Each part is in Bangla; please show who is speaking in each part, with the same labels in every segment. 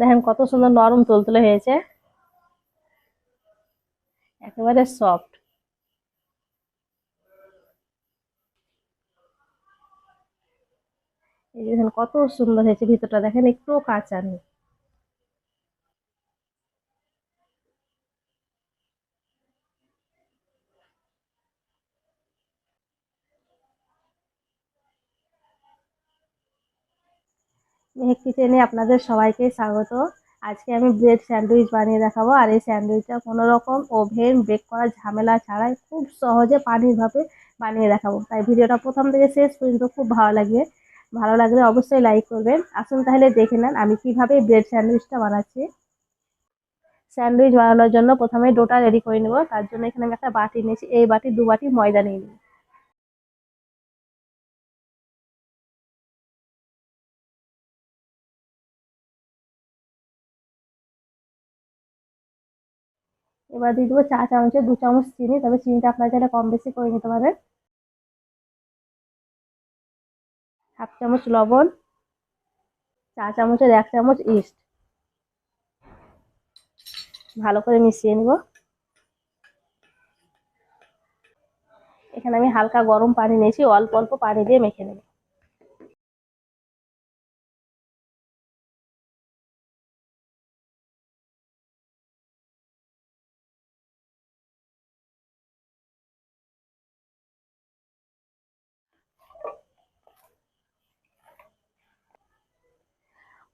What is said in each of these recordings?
Speaker 1: দেখেন কত সুন্দর নরম তুল তুলতুলে হয়েছে। একেবারে সফট এই দেখেন কত সুন্দর হয়েছে ভিতরটা। দেখেন একটুও কাঁচা নেই। মেহেক কিচেনে আপনাদের সবাইকে স্বাগত। আজকে আমি ব্রেড স্যান্ডউইচ বানিয়ে দেখাবো। আর এই স্যান্ডউইচটা কোনো রকম ওভেন বেক করার ঝামেলা ছাড়াই খুব সহজে পানির ভাবে বানিয়ে দেখাবো। তাই ভিডিওটা প্রথম থেকে শেষ পর্যন্ত খুব ভালো লাগবে। ভালো লাগলে অবশ্যই লাইক করবেন। আসুন তাহলে দেখে নেন আমি কীভাবে ব্রেড স্যান্ডউইচটা বানাচ্ছি। স্যান্ডউইচ বানানোর জন্য প্রথমে ডোটা রেডি করে নেব। তার জন্য এখানে আমি একটা বাটি নিয়েছি। এই বাটি দু বাটি ময়দা নিয়ে নিই। এবার দিয়ে দেবো চা চামচে দু চামচ চিনি, তবে চিনিটা আপনারা চাইলে কম বেশি করে নিতে পারেন। হাফ চামচ লবণ, চা চামচের এক চামচ ইস্ট। ভালো করে মিশিয়ে নিব। এখানে আমি হালকা গরম পানি নিয়েছি, অল্প অল্প পানি দিয়ে মেখে নেব।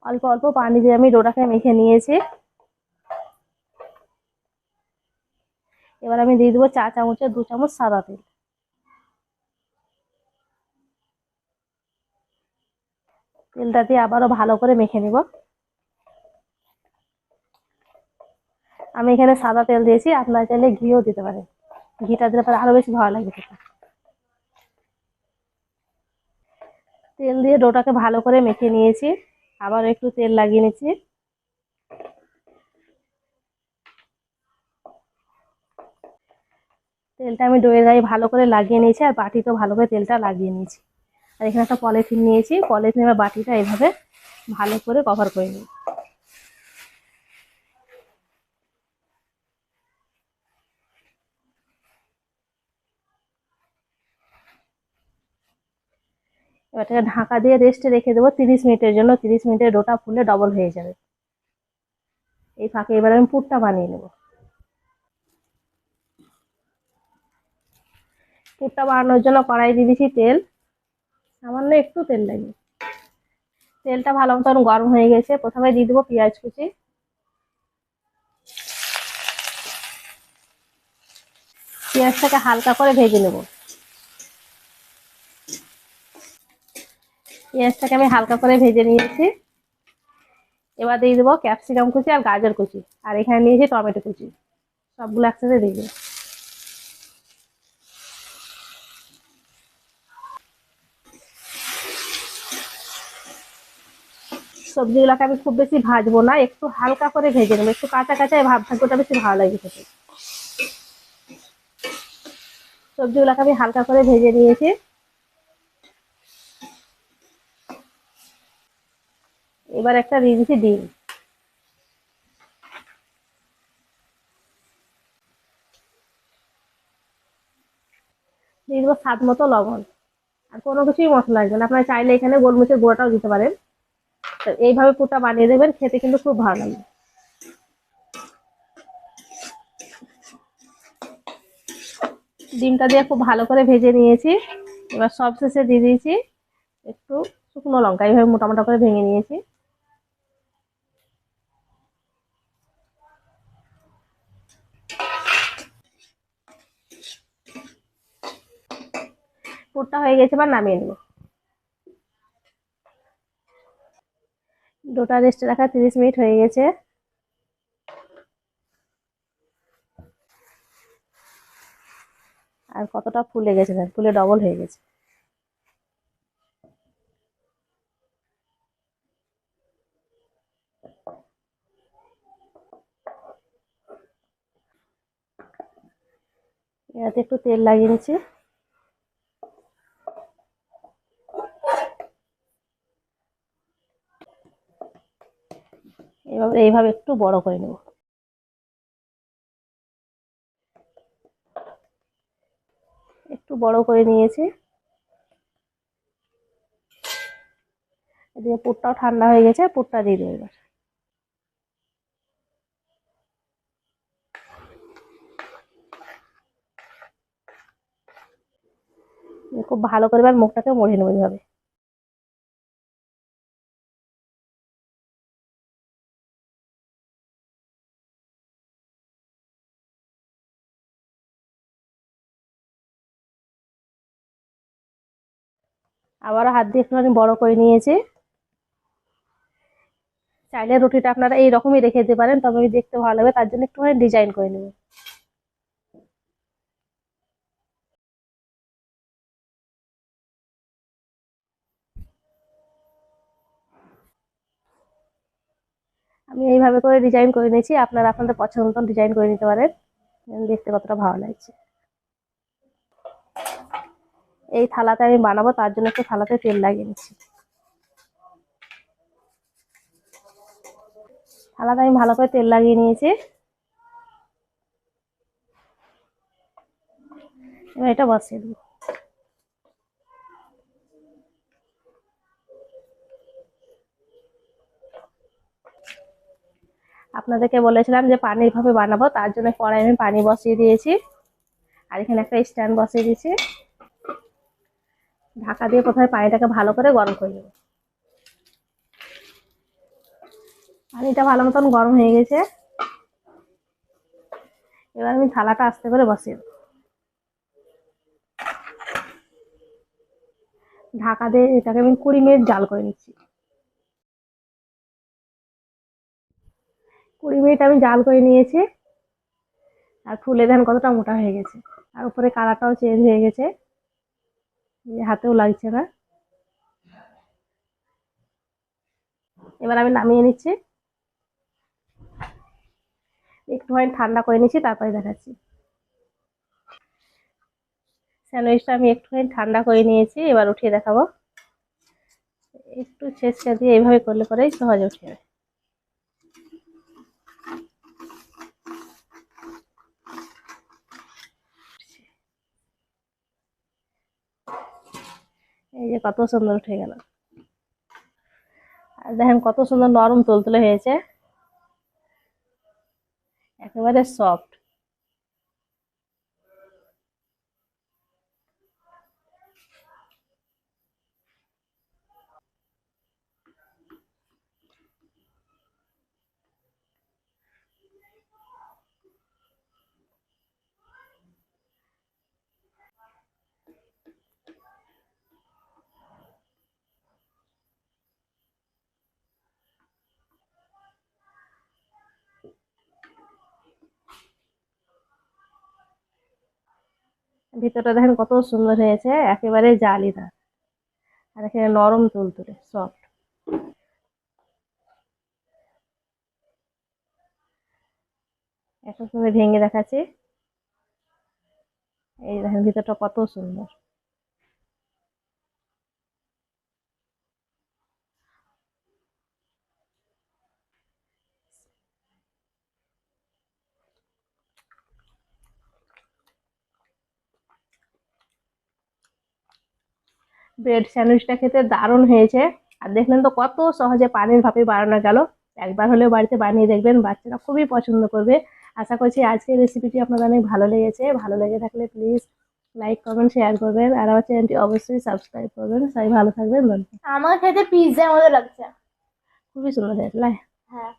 Speaker 1: অল্প অল্প পানি দিয়ে আমি ডোটাকে মেখে নিয়েছি। এবার আমি দিয়ে দেবো চা চামচের দু চামচ সাদা তেল। তেলটা দিয়ে আবারও ভালো করে মেখে নিব। আমি এখানে সাদা তেল দিয়েছি, আপনারা চাইলে ঘিও দিতে পারেন। ঘিটা দিলে পরে আরও বেশি ভালো লাগবে তেল দিয়ে ডোটাকে ভালো করে মেখে নিয়েছি। আবার একটু তেল লাগিয়ে নিচ্ছি। তেলটা আমি ডোয়ের গায়ে ভালো করে লাগিয়ে নিয়েছি, আর বাটিতেও ভালো করে তেলটা লাগিয়ে নিয়েছি। আর এখানে একটা পলিথিন নিয়েছি, পলিথিন বা বাটিটা এভাবে ভালো করে কভার করে নিই। এবার ঢাকা দিয়ে রেস্টে রেখে দেবো তিরিশ মিনিটের জন্য। তিরিশ মিনিটের ডোটা ফুলে ডবল হয়ে যাবে। এই ফাঁকে এবার আমি পুরটা বানিয়ে নেব। পুরটা বানানোর জন্য কড়াই দিয়ে দিয়েছি তেল। সামান্য একটু তেল লাগে তেলটা ভালো মতন গরম হয়ে গেছে। প্রথমে দিয়ে দেবো পেঁয়াজ কুচি। পেঁয়াজটাকে হালকা করে ভেজে নেব। পেঁয়াজটাকে আমি হালকা করে ভেজে নিয়েছি। এবার দিয়ে দেবো ক্যাপসিকাম কুচি আর গাজর কুচি। আর এখানে নিয়েছি টমেটো কুচি। সবগুলো একসাথে দিয়ে দেবো। সবজিগুলোকে আমি খুব বেশি ভাজবো না, একটু হালকা করে ভেজে নেব। একটু কাঁচা কাঁচা ভাব থাকবে ওটা বেশি ভালো লাগে খেতে। সবজিগুলোকে আমি হালকা করে ভেজে নিয়েছি। এবার একটা দিয়ে দিচ্ছি ডিম। দিয়ে দেবো স্বাদ মতো লবণ। আর কোনো কিছুই মশলা লাগবে না। আপনারা চাইলে এখানে গোলমরিচের গুঁড়োটাও দিতে পারেন। তো এইভাবে পুটা বানিয়ে দেবেন, খেতে কিন্তু খুব ভালো লাগবে ডিমটা দিয়ে খুব ভালো করে ভেজে নিয়েছি। এবার সব শেষে দিয়ে দিয়েছি একটু শুকনো লঙ্কা। এইভাবে মোটা মোটা করে ভেঙে নিয়েছি। পুরটা হয়ে গেছে, এবার নামিয়ে নেব। ডোটা রেস্টে রাখা তিরিশ মিনিট হয়ে গেছে। আর কতটা ফুলে গেছে দেখ, ফুলে ডবল হয়ে গেছে। এতে একটু তেল লাগিয়ে নিচ্ছি এইভাবে এইভাবে একটু বড় করে নেব। একটু বড় করে নিয়েছি। এদিকে পুরটাও ঠান্ডা হয়ে গেছে, পুরটা দিয়ে দেবো এবার। খুব ভালো করে এবার মুখটাকে মুড়ে নেব এইভাবে। আবারও হাত দিয়ে একটুখানি বড় করে নিয়েছি। চাইলে রুটিটা আপনারা এইরকমই রেখে দিতে পারেন, তবে আমি দেখতে ভালো লাগবে, তার জন্য একটুখানি ডিজাইন করে নেব। আমি এইভাবে করে ডিজাইন করে নিয়েছি, আপনারা আপনাদের পছন্দ মতন ডিজাইন করে নিতে পারেন, দেখতে কতটা ভালো লাগছে। এই থালাতে আমি বানাবো, তার জন্য একটু থালাতে তেল লাগিয়ে নিচ্ছি। থালাতে আমি ভালো করে তেল লাগিয়ে নিয়েছি। এবার এটা বসিয়ে দেবো। আপনাদেরকে বলেছিলাম যে পানির ভাবে বানাবো, তার জন্য কড়াই আমি পানি বসিয়ে দিয়েছি। আর এখানে একটা স্ট্যান্ড বসিয়ে দিয়েছি। ঢাকা দিয়ে প্রথমে পানিটাকে ভালো করে গরম করে নেব। পানিটা ভালো মতন গরম হয়ে গেছে। এবার আমি থালাটা আস্তে করে দেবো। ঢাকা দিয়ে এটাকে আমি কুড়ি মিনিট জাল করে নিচ্ছি। কুড়ি মিনিট আমি জাল করে নিয়েছি। আর ফুলে ধান কতটা মোটা হয়ে গেছে। আর উপরে কালারটাও চেঞ্জ হয়ে গেছে। হাতেও লাগছে না। এবার আমি নামিয়ে নিচ্ছি। একটুখানি ঠান্ডা করে নিচ্ছি, তারপরে দেখাচ্ছি। স্যান্ডউইচটা আমি একটুখানি ঠান্ডা করে নিয়েছি, এবার উঠিয়ে দেখাবো। একটু ছেঁচকা দিয়ে এইভাবে করলে পরেই সহজে উঠে যাবে। এই যে কত সুন্দর উঠে গেল। আর দেখেন কত সুন্দর নরম তুলতুলে হয়েছে। একেবারে সফট ভিতরটা দেখেন কত সুন্দর হয়েছে, একেবারে জালিদার আর এখানে নরম তুলতুলে সফট এখন সুন্দর ভেঙে দেখাচ্ছি। এই দেখেন ভিতরটা কত সুন্দর। ব্রেড স্যান্ডউইচটা খেতে দারুণ হয়েছে। আর দেখলেন তো কত সহজে পানির ভাপে বানানো গেল। একবার হলেও বাড়িতে বানিয়ে দেখবেন বাচ্চারা খুবই পছন্দ করবে। আশা করছি আজকের রেসিপিটি আপনাদের অনেক ভালো লেগেছে। ভালো লেগে থাকলে প্লিজ লাইক কমেন্ট শেয়ার করবেন। আর আমার চ্যানেলটি অবশ্যই সাবস্ক্রাইব করবেন। সবাই ভালো থাকবেন
Speaker 2: আমার খেতে পিৎজার মতো লাগছে।
Speaker 1: খুবই সুন্দর
Speaker 2: হ্যাঁ।